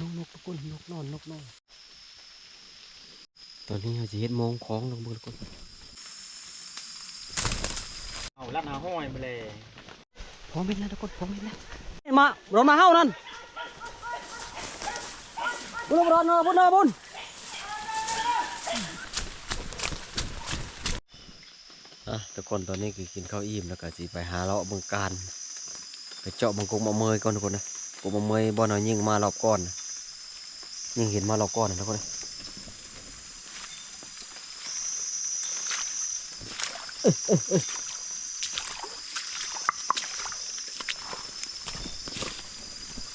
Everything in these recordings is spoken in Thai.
นกนกทุกคนนกนอนนกนอนตอนนี้เราจะเฮ็ดโมงของลงมือทุกคนเอาลัดหาห้อยมาเลยพร้อมเป็นแล้วทุกคนพร้อมเป็นแล้วมาเรามาเฮ้านั่นบุญบุญเนอะบุญเนอะบุญอะทุกคนตอนนี้คือกินข้าวอิ่มแล้วก็สิไปหาเลาะเมืองการ ไปเจาะบางกงมะเมยก่อนทุกคนนะกงมะเมยบ่อน้อยยิงมารอบก่อนนะ ยิงเห็นมาเรอบก่อนนะทุกคนนะ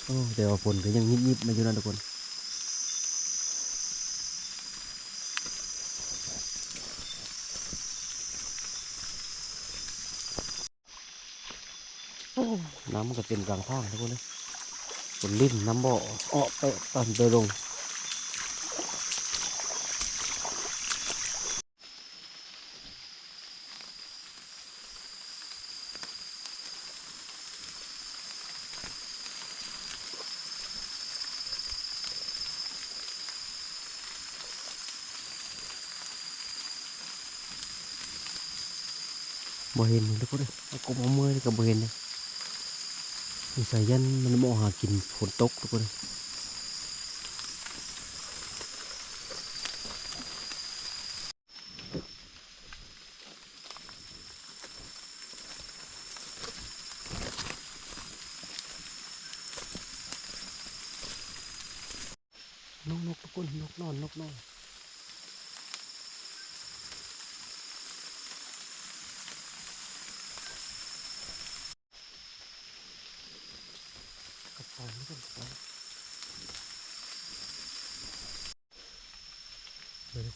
โอ้แต่ว่าฝนก็ยังยิบๆมาอยู่นั่นทุกคนน้ำมันก็เต็มกลางทางทุกคนเลยฝนลิ่นน้ำบ่อออกไปตอนเดินลง บ่เห็นเลยทุกคนเลยกบเอามือก็บ่เห็นเลยใสายยันมันมองหากินฝนตกทุกคนเลย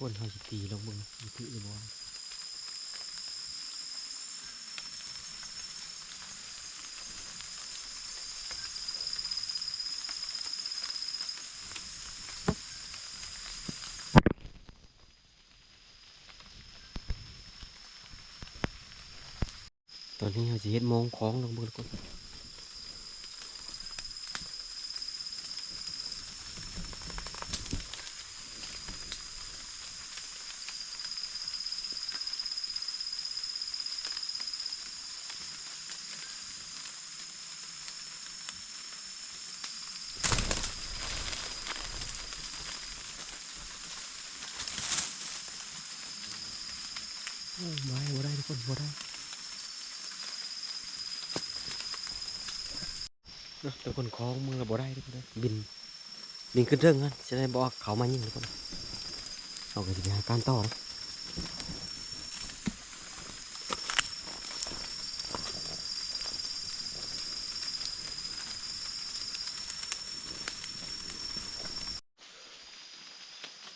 คนเขาจะตีวมึงมีถือหรือว่าตอนนี้เราจะเห็นมองคล้องลงแล้วก็ ทุกคนคล้องมือเราบ่ได้ทุกคนเด้อบิน บินขึ้นเรื่องกันจะได้บอกเขามายิงทุกคนเอาก็จะไปหาการต่อนะ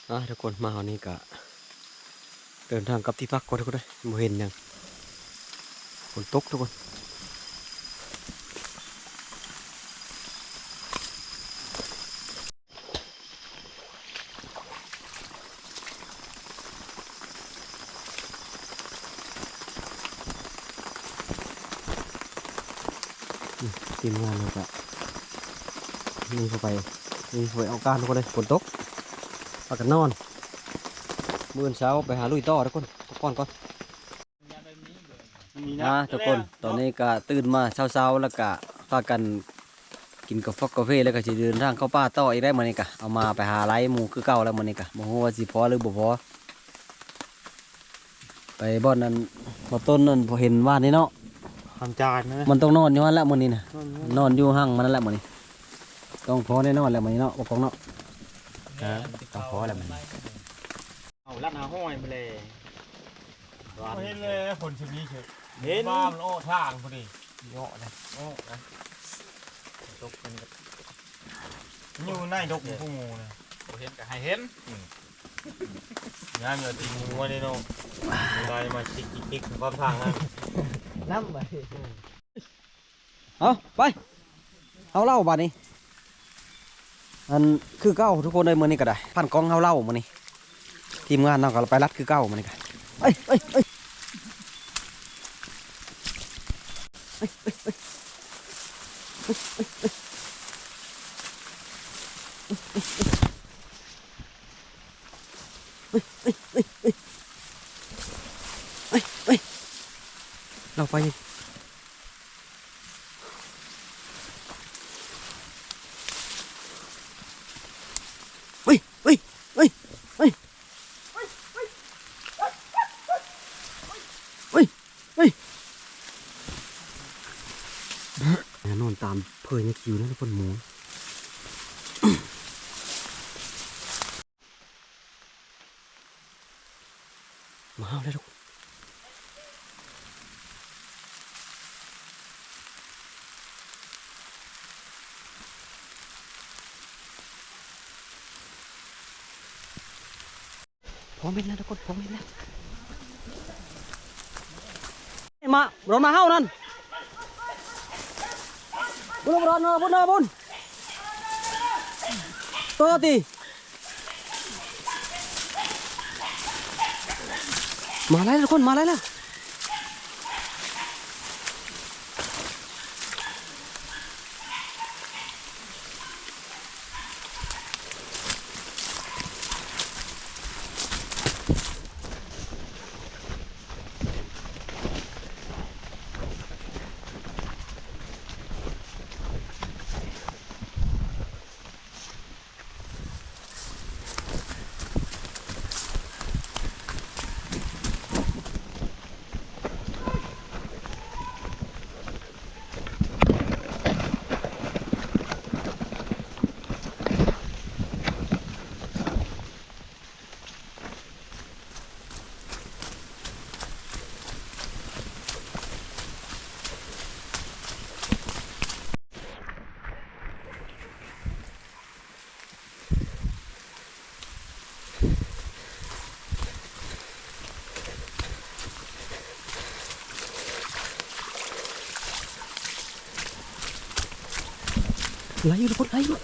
อะทุกคนมาเอานี้กะเดินทางกลับที่พักก่อนทุกคนเลยบ่เห็นยังฝนตกทุกคน ทีมงานเราก็นี่เข้าไปนี่เข้าไปเอาการทุกคนเลยฝนตกพากันนอนมื่อเช้าไปหาลุยต่อทุกคนพักผ่อนก่อนมีนะทุกคนตอนนี้ก็ตื่นมาเช้าๆแล้วก็พากันกินกาแฟกาแฟแล้วก็จะเดินทางเข้าป่าต่ออีกได้มื้อนี้กะเอามาไปหาไล่หมูคือเก่าแล้วมื้อนี้กะบ่ฮู้ว่าสิพอหรือบ่พอไปบ่อนนั้นบ่ต้นนั้นพอเห็นว่านี่เนาะ ทำจานนะมันต้องนอนอยู่นั่นแหละมื้อนี้น่ะนอนอยู่ห้างมันนั่นแหละมื้อนี้ต้องพอแน่นอนแหละมื้อนี้เนาะบ่ของเนาะต้องขออะไรมันเอาลัดหาห้อยมาเลยเห็นเลยผลชนิดเฉยเห็นบ้ามันโอ้ทางพอดีเยอะนะโอ้นะตกเป็นกับอยู่ในดกผู้งูนะเห็นกับให้เห็นงานอยู่ตีงูไว้ในโน่ได้มาชิกชิกชิกความทางนั้น น้ำไปเอาไป เอาเล่าบาดนี้ อันคือเก้าทุกคนเลยมือนี้ก็ได้ พันกองเอาเล่ามือนี้ ทีมงานเราก็ไปรัดคือเก้ามือนี้กันเอ้ยเอ้ยเอ้ยเอ้ยเอ้ย เราไปนี่เฮ้ยเฮ้ยเฮ้ยเฮ้ยเฮ้ยเฮ้ยเฮ้ยนอนตามเพยเนี่ยคิวนะทุกคนหมู มาเอาเลยทุกคน พร้อมเห็นแล้วทุกคนผมเห็นแล้วมาเรามาเฮ้านั่นบุญบุญบุญบุญบุญตัวตีมาไล่ทุกคนมาไล่แล้ว ป่ะ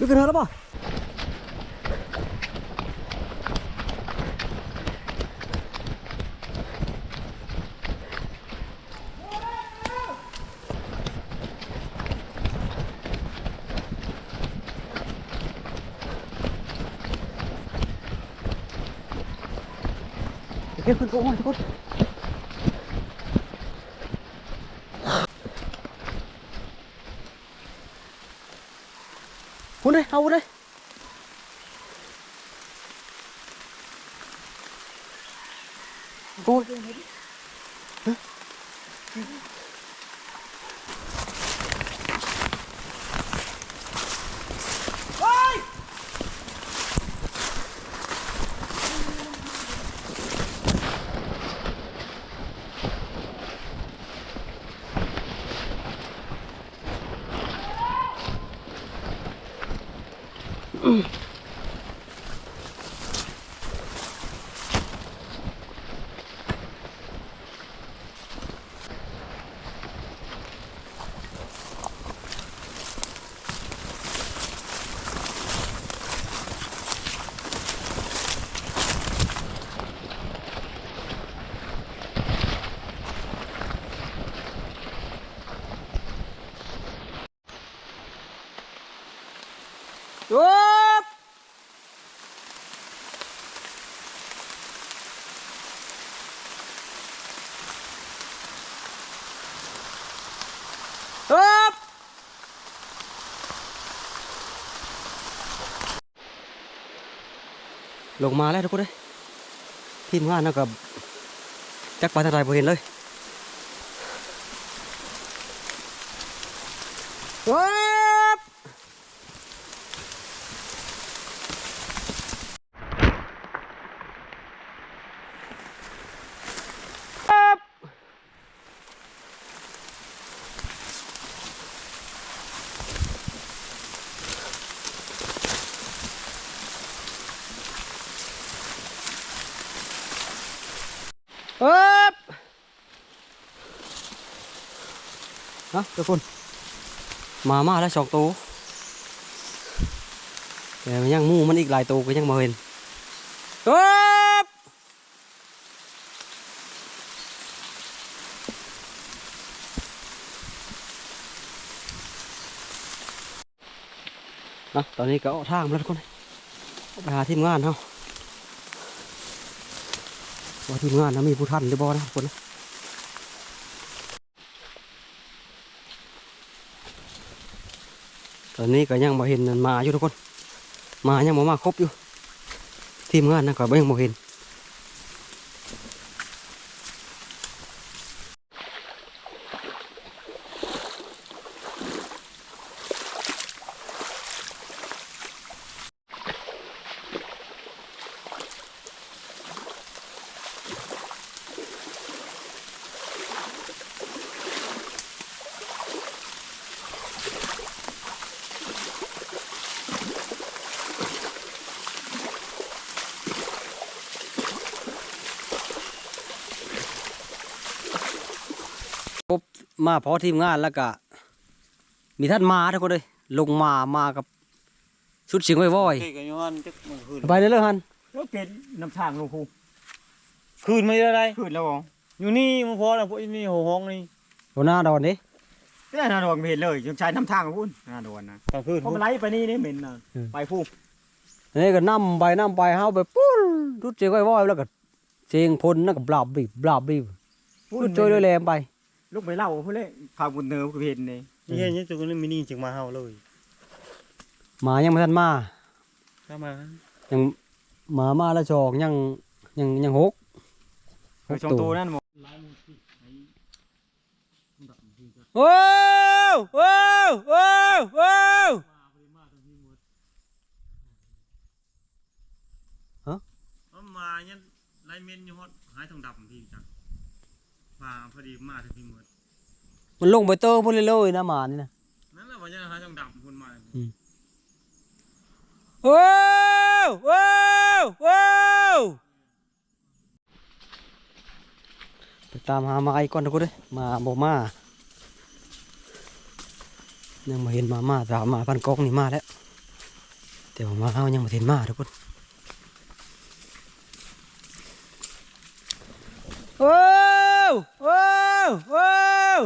โอเคขึ้นโต๊ะมาทุกคนหุ่น เลยเอาหุ่นเลย ลงมาแล้วทุกคนเลยทีมงานนะกับจักปลาทางไรบ่เห็นเลยจุบะทุกคน มามาแล้วสองตัวแต่ยังมูมันอีกหลายตัวก็ยังมาเห็นครับนะตอนนี้ก็เอาทางมาแล้วทุกคนไปหาทีมงานเขาว่าทีมงานนะมีผู้ท่านหรือบอนะทุกคนนะ ตอนนี้ก็ยังมาเห็นมันมาอยู่ทุกคน มายังมามาครบอยู่ ทีมงานนะก็ยังมาเห็น มาพอทีมงานแล้วก็มีท่านมาทุกคนเลยลงมามากับชุดเสียงไว้วอยเฮ้ยกันอยู่หันจักมื้อคืนไปเลยเลยฮันแล้วเกณฑ์น้ำทางลงครูคืนไม่ได้ไรขึ้นแล้วบ่อยู่นี่มันพอแล้วพวกนี้โหห้องนี่หัวหน้าดอนนี่ไม่ได้นาดอนไม่เห็นเลยยังใช้น้ำทางของคุณนาดอนนะกลางคืนเขาไปไล่ไปนี่นี่เหม็นนะไปพูดอันนี้ก็นั่มไปนั่มไปเฮาไปปุ้นชุดเสียงไว้วอยแล้วก็เสียงพลนั่นก็บลาบบีบบลาบบีบชุดโจยด้วยแรงไป ลูกไปเล่าพูดเลยข่าวบุญเนอก็เห็นนี่นี่เห็นยังตัวนี้มินี่จึงมาเฮาเลยหมายังไม่ทันมาเข้ามายังหมามาแล้วจอกยังยังยังหกเออชงตัวนั่นหมดว้าวว้าวว้าวว้าวเอามาเนี่ยไล่เมนอยู่ฮอดหายทองดำพี่จัง มาพอดีมาถึงที่หมดมันลงไปเตอร์พุ่นเลยเลยนะหมานี่นะนั่นแหละว่าจะหายทองดำคนมาว้าวว้าวว้าวไปตามหามาไอ้ก่อนทุกคนเลยมาบ่มายังมาเห็นมามาตามมาพันกองนี่มาแล้วแต่ว่ามาเอายังมาเห็นมาทุกคนว้า วว้าวว้าว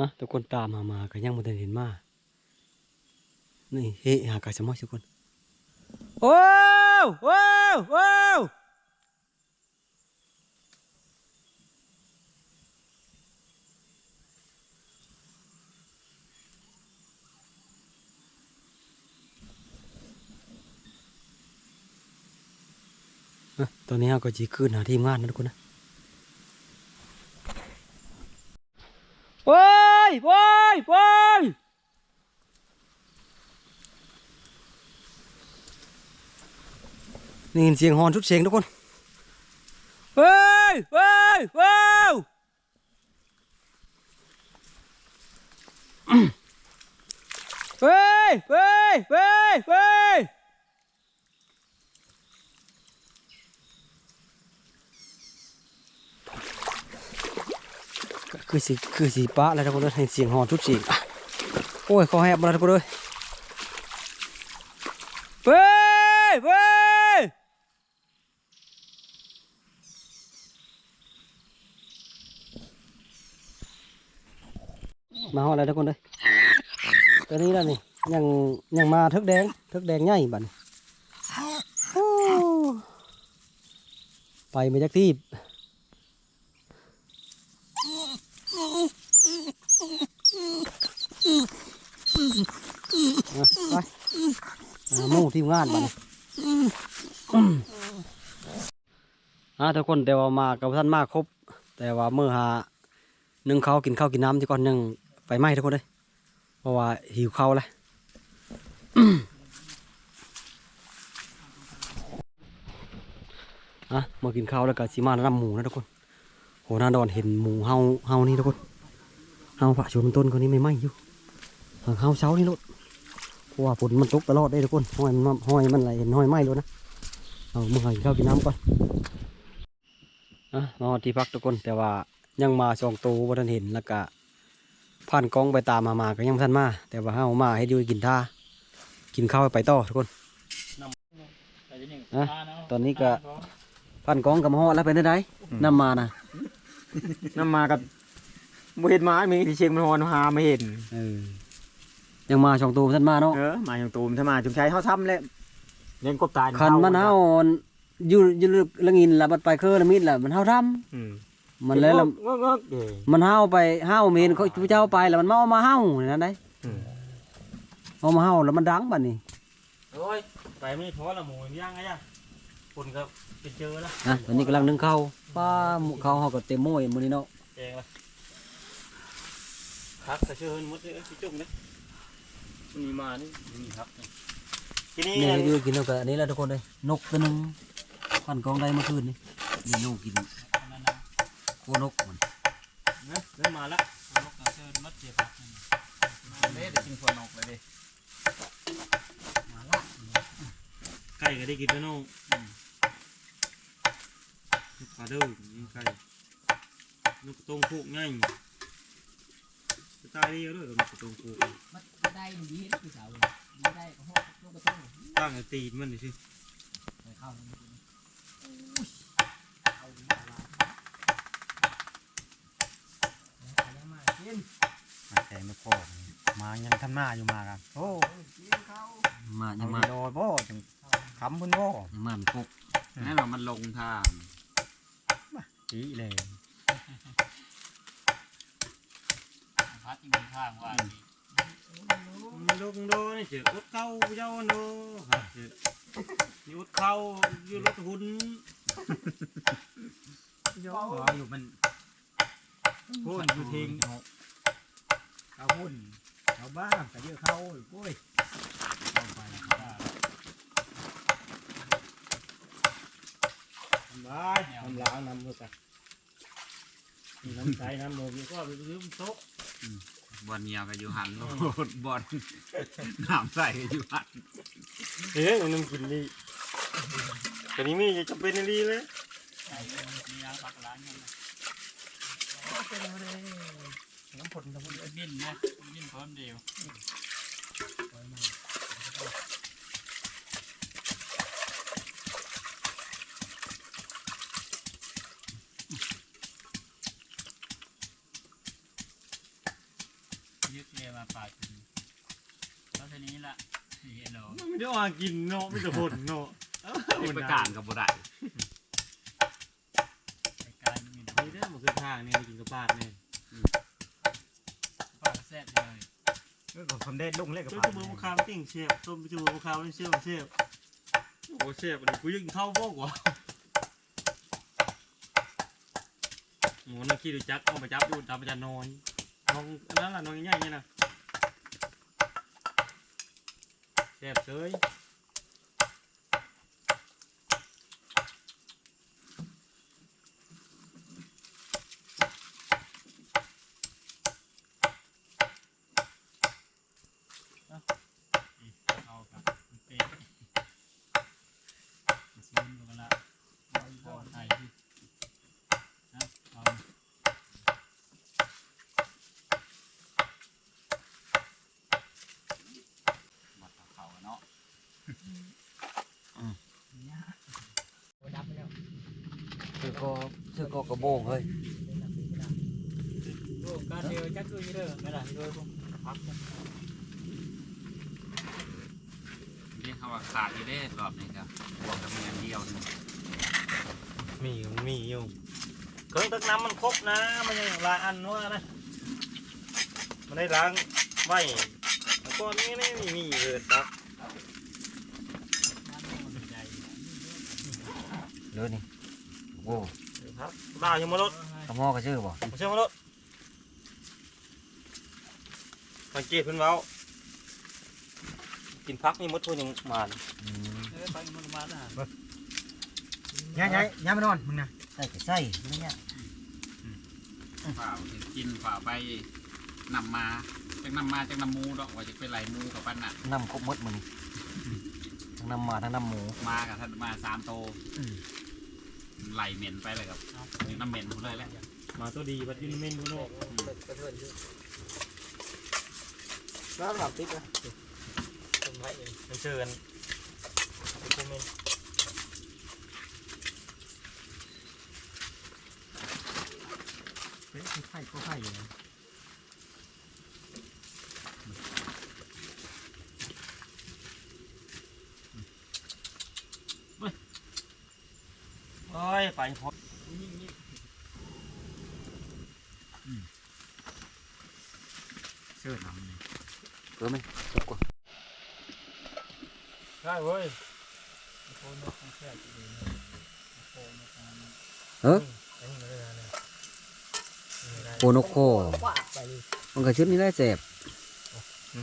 นะทุกคนตามมามาก็ยังมาเห็นมานี่เฮ้หากาสมอทุกคนว้าวว้าวว้าว ตอนนี้เราก็จีขึ้นหาทีมงานนะทุกคนนะว้ายว้ายว้ายนี่ยินเสียงฮอนชุดเสียงทุกคนว้ายว้ายว้าวเว้ยเว้ยเว้ยเว้ย คือสีคือสีปะแล้วทุกคนเลยให้เสียงหอนทุกเสียงโอ้ยคอแหบมาแล้วทุกคนเลยเว้ยเว้ยมาฮอดแล้วทุกคนเลยตัวนี้แล้วนี่ยังยังมาทึกแดงทึกแดงใหญ่บัดนี้โอ้ไปไม่จักทีบอะไปอ่าหมู่ ทีมงานบัดนี้อ่าทุกคนแต่ว่ามากับท่านมากครบ แต่ว่าเมื่อหานึ่งเขาวกินข้าวกินน้ำที่ก่อนหนึ่งไปไหมทุกคนเลยเพราะว่าหิวข้าวเลยอะมากินข้าวแล้วก็สีมาแนะนำหมูนะทุกคนโหนาดอนเห็นหมูเฮาเฮานี่ทุกคนเฮาผ่าชวนต้นคนนี้ไม่ไหมอยู่หางเฮาเช้านี่ลูก เพราะว่าฝนมันตกตลอดได้ทุกคนห้อยมันห้อยมันไหลเห็นห้อยไหม้เลยนะเอามื่อหากินข้าวกินน้ำก่อนอะมาฮอดที่พักทุกคนแต่ว่ายังมาสองตัวบ่ทันเห็นแล้วก็ผ่านกล้องไปตามมามาก็ยังบ่ทันมา แต่ว่าเฮามาให้ดูกินท่ากินข้าวไปต่อทุกคนอะตอนนี้ก็ผ่านกล้องกับมาฮอดแล้วเป็นได้นำมานะน้ำมากับบ่เห็นหมามีที่เชียงมันฮอนหาไม่เห็นเออ ยังมาสองตัวบ่ทันมาเนาะเออมาอย่างตูมถ้ามาจุมชัยเฮาทำแล้วเล่นกบตายคันมันเฮาอยู่อยู่ละงินละบัดไปเคอละมิดละมันเฮาทำอืมมันเลยละงกงกเอ้ยมันเฮาไปเฮาเมนเขาพระเจ้าไปแล้วมันมาเอามาเฮานั่นได้อืมเอามาเฮาแล้วมันดังบัดนี้โอ้ยไปไม่พอละหมูย่างไงอะคนก็ไปเจอแล้วนะตอนนี้กำลังนึ่งข้าวป้าหมูข้าวเฮาก็เต็มโม่ยมื้อนี้เนาะแกงละครับกระเชิญมดเลยพี่จุ่มนะ มันมีมานี่นี่ครับทีนี้นี่อยู่กินแล้วก็อันนี้แหละทุกคนเลยนกตัวหนึงพันกองได้เมื่อคืนนี่นี่นกกินโคนกมันนะเริ่มมาแล้วนกกระเชิญมัดเจ็บเล่ได้กินคนนกเลยดิไก่ก็ได้กินแล้วเน้องลูกปลาเด้อยิงไก่นกกระตงพูกง่ายจะตายได้เยอะเลยนกกระตงพูกมัน ได้ดีคือสาวดีได้ก็หกนกกระตุ้งตั้งไอ้ตีนมันเลยสิไปเข้าเอาดีกว่าแล้วมากินมาแต่ไม่พอมายังทำหน้าอยู่มากันโอ้กินข้าวมายัยังงมามาโดยบ่จังคำเพิ่นบ่ยังมามันกบแน่นอนมันลงทางอีเลยพัดยิงทางว่ามันโดนโดนนี่เจออดเข้าเจ้า โนครับเจอนี่อดเข้าอยู่รถหุ่นย่ออยู่มันพูดอยู่ทิ้งเขาหุ่นเขาบ้างแต่เยอะเขาโอ้ยเข้าไปทำร้ายทำล้างน้ำมือกันน้ำใสน้ำโมมีก็ไปซื้อโต๊ะ บอลเนียวก็อยู่หันบอลน้ำใส่ก็อยู่หันเอ๊ะน้ำกินดีแต่นี้มีจะเป็นดีเลยใส่มีน้ำปักล้างกันน้ำผลน้ำผลบินนะบินพร้อมเดียว ยึดเรียมาปาดกินแล้วทีนี้ละสี่โล ไม่ได้ว่ากินเนาะไม่ได้ผลเนาะประกาศกับบุได้รายการมีนี่ได้มาคือทางนี่กินกับปาดเนี่ยปากแซ่บเลยเรื่องของสำเร็จลุงเล็กกับต้มผ่าจูนบมะขามติ่งเชฟต้มจูบมะขามนี่เชฟเชฟโอ้เชฟอันนี้กูยังเข้าพวกวะหมูนักขี้ดูจักเอามาจับดูตามประจันนอนน้องอันนั้นล่ะน้องใหญ่ๆเนี่ยนะ เชฟเฉย เอาครับเป๊ะซีนกันละเอาไทยดินะเอา บัดเขาเนาะดับไปแล้ว ซื้อก็ซื้อก็กระโบงเฮ้ยการเดียวจักคือเด้อไม่ได้ด้วยผมพักนี่เขาว่าขาดอยู่ได้รอบนี้ครับบวกกับมีอันเดียวนึงมีมีอยู่เครื่องตักน้ำมันครบนะมันยังหลายอันว่านะมันได้ล้างไว้แล้วก็นี่นี่มีมีเลยตัก เลยนี่ โอ้ครับดาวยังมาลดกระหม้อกระชื่อบ่ไม่ใช่มาลดสังเกตเพิ่นเว้ากินพักนี่มดทุนยังมาอืมเออไปมันมาแล้วย้ายย้ายย้ายมานอนมึงนะใส่ก็ใส่นี่เนี่ยฝ่าถึงกินฝ่าไปนำมาจังนำมาจังนำหมูดอกว่าจะเป็นไหลหมูกับปั้นน่ะน้ำครบหมดมันทั้งน้ำหมาทั้งน้ำหมูมากับท่านมาสามโต ไหลเหม็นไปเลยครับยังน้ำเหม็นหมดเลยแหละมาตัวดีบัดยินเมนบุโนน้ำหลับติ๊กนะทำไรเองไปเชิญไปคอมเมนเฮ้ยไข่ก็ไข่อยู่นะ ไปพอเสื้อหนังนี่เออไหมสุกกว่าได้เว้ยโคนกของแค่ตัวนี้โคนกของมันเอออันนี้มาเลยนะนี่ได้โคโนโคว่าไปเลยมันก็ชุดนี้ได้เจ็บ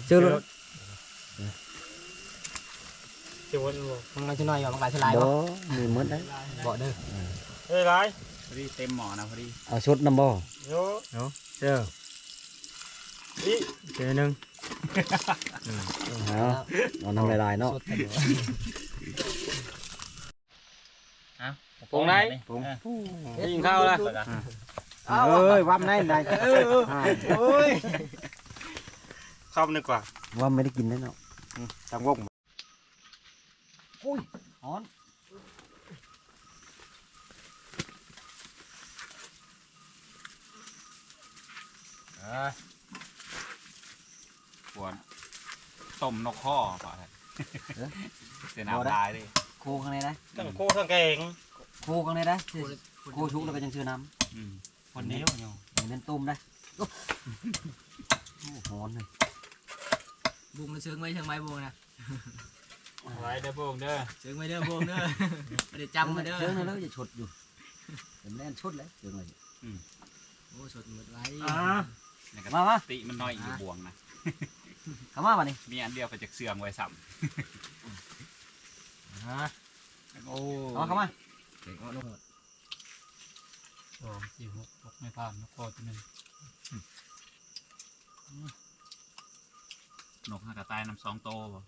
เจอรถเจอรถลูกมันก็จะน้อยกว่มันก็จะลายบ่มีหมดได้บ่เด้อ เฮ้ยไรพอดีเต็มหมอนะพอดีเอาชุดน้ำบ่โยเสื้อนี่เสื้อหนึ่งเอาเอาน้ำลายๆเนาะสุดเลยปงไหนผมยิงเข้าแล้วเอ้ยวับไหนไหนเออเอ้ยเข้านึกกว่าว่าไม่ได้กินแน่เนาะทำวง ฮ้อน ปวด ต้มนกข้อเปล่าครับเสียน้ำลายเลยโคข้างในได้ทั้งโคทั้งแกงโคข้างในได้โคชุกแล้วก็ยังชื่อน้อืมคนนี้อยู่ำอย่างเป็นตุ้มได้โอ้โอ้ฮ้อนเลยบุ้งมันเชิงไว้เชิงไว้บุ้งนะไรเด้อพวกเด้อเชิงไว้เด้อบุ้งเด้อไม่ได้จำมาเด้อเชิงเลยจะชดอยู่เป็นแน่นชดเลยเชิงเลยโอ้สดหมดไรอ่านี่ก็มามาติมันน้อยอยู่บวงนะ เข้ามาวันนี้มีอันเดียวไปจากเสื่องไว้ซ้ฮะำโอ้เข้ามาเข้ามาสองสี่หกหกไม่ผ่านนกคอตัวหนึ่งนกหากระต่ายน้ำสองโตบ่